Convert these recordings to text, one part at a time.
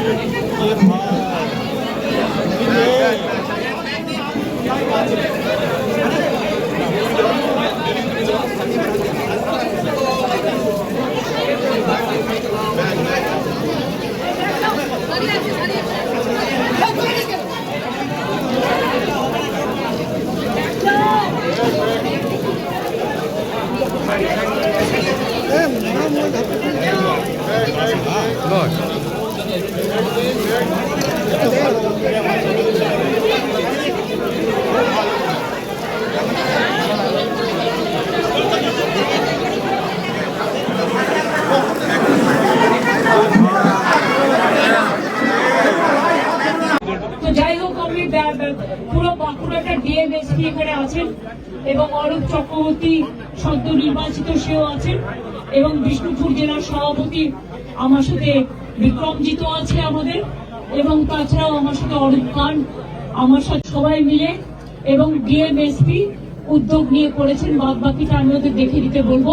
ये भाव ডিএমএসপি এখানে আছেন এবং অরূপ চক্রবর্তী সদ্য নির্বাচিত সেও আছেন এবং বিষ্ণুপুর জেলার সভাপতি আমার সাথে বিক্রমজিৎ আছে আমাদের এবং তাছাড়াও আমার সাথে অরূপ খান, আমার সাথে সবাই মিলে এবং ডিএমএসপি উদ্যোগ নিয়ে করেছেন বাদ বাকিটা আমি ওদের দেখে দিতে বলব।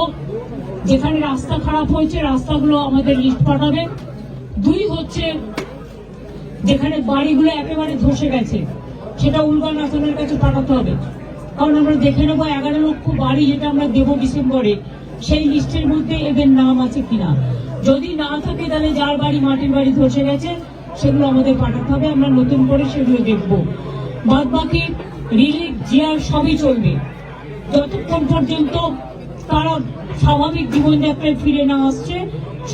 যেখানে রাস্তা খারাপ হয়েছে, রাস্তাগুলো আমাদের লিস্ট পাঠাবে। দুই হচ্ছে, যেখানে বাড়িগুলো একেবারে ধসে গেছে সেটা উলগা নাথনের কাছে পাঠাতে হবে। কারণ আমরা দেখে নেব এগারো লক্ষ বাড়ি যেটা আমরা দেবো ডিসেম্বরে, সেই লিস্টের মধ্যে এদের নাম আছে কিনা। যদি না থাকে, তাহলে যার বাড়ি মাটির বাড়ি ধসে গেছে, সেগুলো আমাদের পাঠাতে হবে। আমরা নতুন করে সেগুলো দেখব। বাদ বাকি রিলিফ জিয়ার সবই চলবে। যতক্ষণ পর্যন্ত তারা স্বাভাবিক জীবনযাত্রায় ফিরে না আসছে,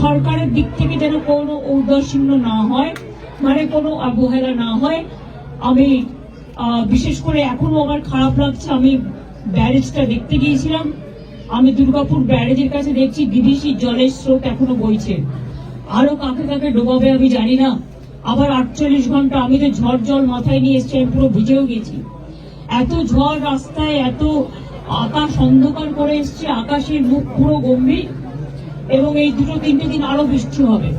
সরকারের দিক থেকে যেন কোনো ঔদাসীন্য না হয় মানে কোনো অবহেলা না হয়, আমি বিশেষ করে এখনও আমার খারাপ লাগছে, আমি ব্যারেজটা দেখতে গিয়েছিলাম। আমি দুর্গাপুর ব্যারেজের কাছে দেখছি ডিভিসি জলের স্রোত এখনও বইছে। আরও কাকে কাকে ডোবাবে আমি জানি না। আবার আটচল্লিশ ঘণ্টা আমি তো ঝড় জল মাথায় নিয়ে এসছি, আমি পুরো ভিজেও গেছি। এত ঝড় রাস্তায়, এত আকাশ অন্ধকার করে এসছে, আকাশের মুখ পুরো গম্ভীর, এবং এই দুটো তিনটে দিন আরও বৃষ্টি হবে।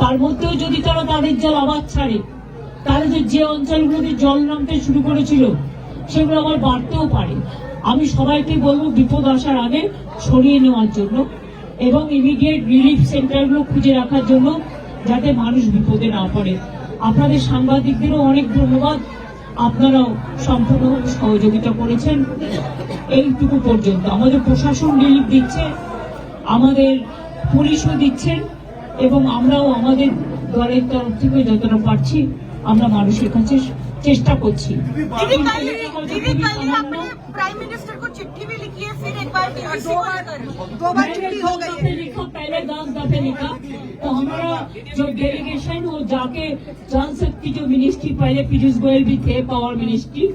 তার মধ্যেও যদি তারা তাদের জল আবার ছাড়ে তাহলে যে যে অঞ্চলগুলোতে জল নামতে শুরু করেছিল, সেগুলো আবার বাড়তেও পারে। আমি সবাইকে বলব, বিপদ আসার আগে সরিয়ে নেওয়ার জন্য এবং ইমিডিয়েট রিলিফ সেন্টারগুলো খুঁজে রাখার জন্য যাতে মানুষ বিপদে না পড়ে। আপনাদের সাংবাদিকদেরও অনেক ধন্যবাদ। আপনারাও সম্পূর্ণভাবে সহযোগিতা করেছেন। এইটুকু পর্যন্ত। আমাদের প্রশাসন রিলিফ দিচ্ছে, আমাদের পুলিশও দিচ্ছেন এবং আমরাও আমাদের দলের তরফ থেকে যতটা পারছি আমরা মানুষের কাছে চেষ্টা করছি दीदी कल दीदी कल ही आपने प्राइम मिनिस्टर को चिट्ठी भी लिखी है फिर एक बार डीवीसी को लेकर दो बार मैंने चिट्ठी दो हो गई दफे है लिखा पहले दस दफे लिखा तो हमारा जो डेलीगेशन वो जाके जान सकती जो मिनिस्ट्री पहले पीयूष गोयल भी थे पावर मिनिस्ट्री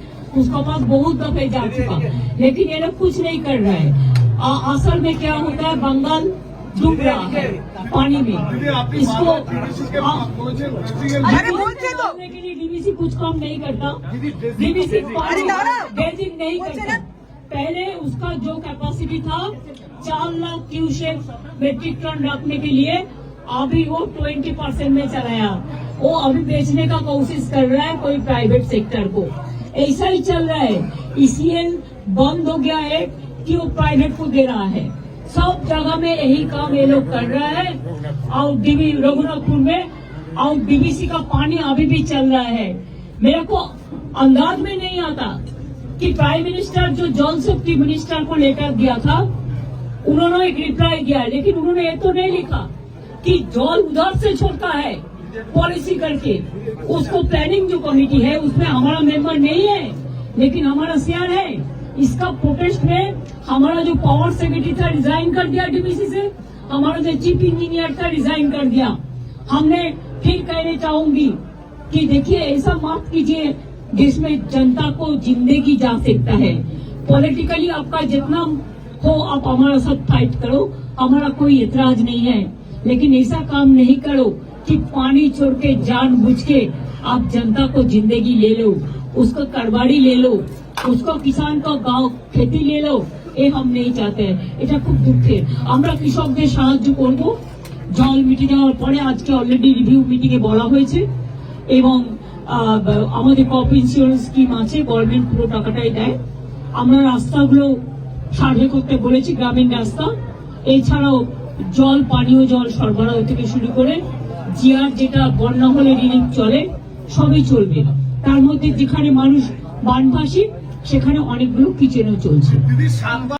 उसका पास बहुत दफे जा चुका लेकिन ये लोग कुछ नहीं कर रहे हैं आ- असल में क्या होता है बंगाल डूब रहा है पानी में इसको अरे तो के। लिए डीवीसी कुछ काम नहीं करता डीबीसी बेजिंग नहीं करता पहले उसका जो कैपेसिटी था चार लाख क्यूसेक मेट्रिक टन रखने के लिए अभी वो ट्वेंटी परसेंट में चलाया वो अभी बेचने का कोशिश कर रहा है कोई प्राइवेट सेक्टर को ऐसा ही चल रहा है। इसलिए बंद हो गया है कि वो प्राइवेट को दे रहा है। सब जगह में यही काम ये लोग कर रहा है। और डीवी रघुनाथपुर में, और डीवीसी का पानी अभी भी चल रहा है। मेरे को अंदाज में नहीं आता कि प्राइम मिनिस्टर जो जल शक्ति मिनिस्टर को लेकर गया था, उन्होंने एक रिप्लाई दिया लेकिन उन्होंने ये तो नहीं लिखा कि जल उधर से छोड़ता है पॉलिसी करके। उसको प्लानिंग जो कमेटी है, उसमें हमारा मेंबर नहीं है, लेकिन हमारा सीआर है। इसका प्रोटेस्ट में हमारा जो पावर सेक्रेटरी था रिजाइन कर दिया डीबीसी से। हमारा जो चीफ इंजीनियर था रिजाइन कर दिया। हमने फिर कहने चाहूँगी कि देखिए, ऐसा मत कीजिए जिसमें जनता को ज़िंदगी जा सकता है। पॉलिटिकली आपका जितना हो, आप हमारा साथ फाइट करो। हमारा कोई एतराज़ नहीं है। लेकिन ऐसा काम नहीं करो कि पानी छोड़ के, जान बुझ के आप जनता को ज़िंदगी ले लो, उसका करवाड़ी ले लो। उसको किसान का गांव खेती ले लो এ हम नहीं चाहते এটা খুব দুঃখের আমরা কৃষকদের সাহায্য করব জল মিটে যাওয়ার পরে আজকে অলরেডি রিভিউ মিটিং এ বলা হয়েছে এবং আহ, ব- আমাদের কপ ইন্স্যুরেন্স স্কিম আছে গভর্নমেন্ট পুরো টাকাটাই দেয় আমরা রাস্তাগুলো সার্ভে করতে বলেছি গ্রামীণ রাস্তা এছাড়াও জল পানীয় জল সরবরাহ থেকে শুরু করে জিয়ার যেটা বন্যা হলে রিলিফ চলে সবই চলবে তার মধ্যে যেখানে মানুষ বানভাসী সেখানে অনেকগুলো কিচেনও চলছে।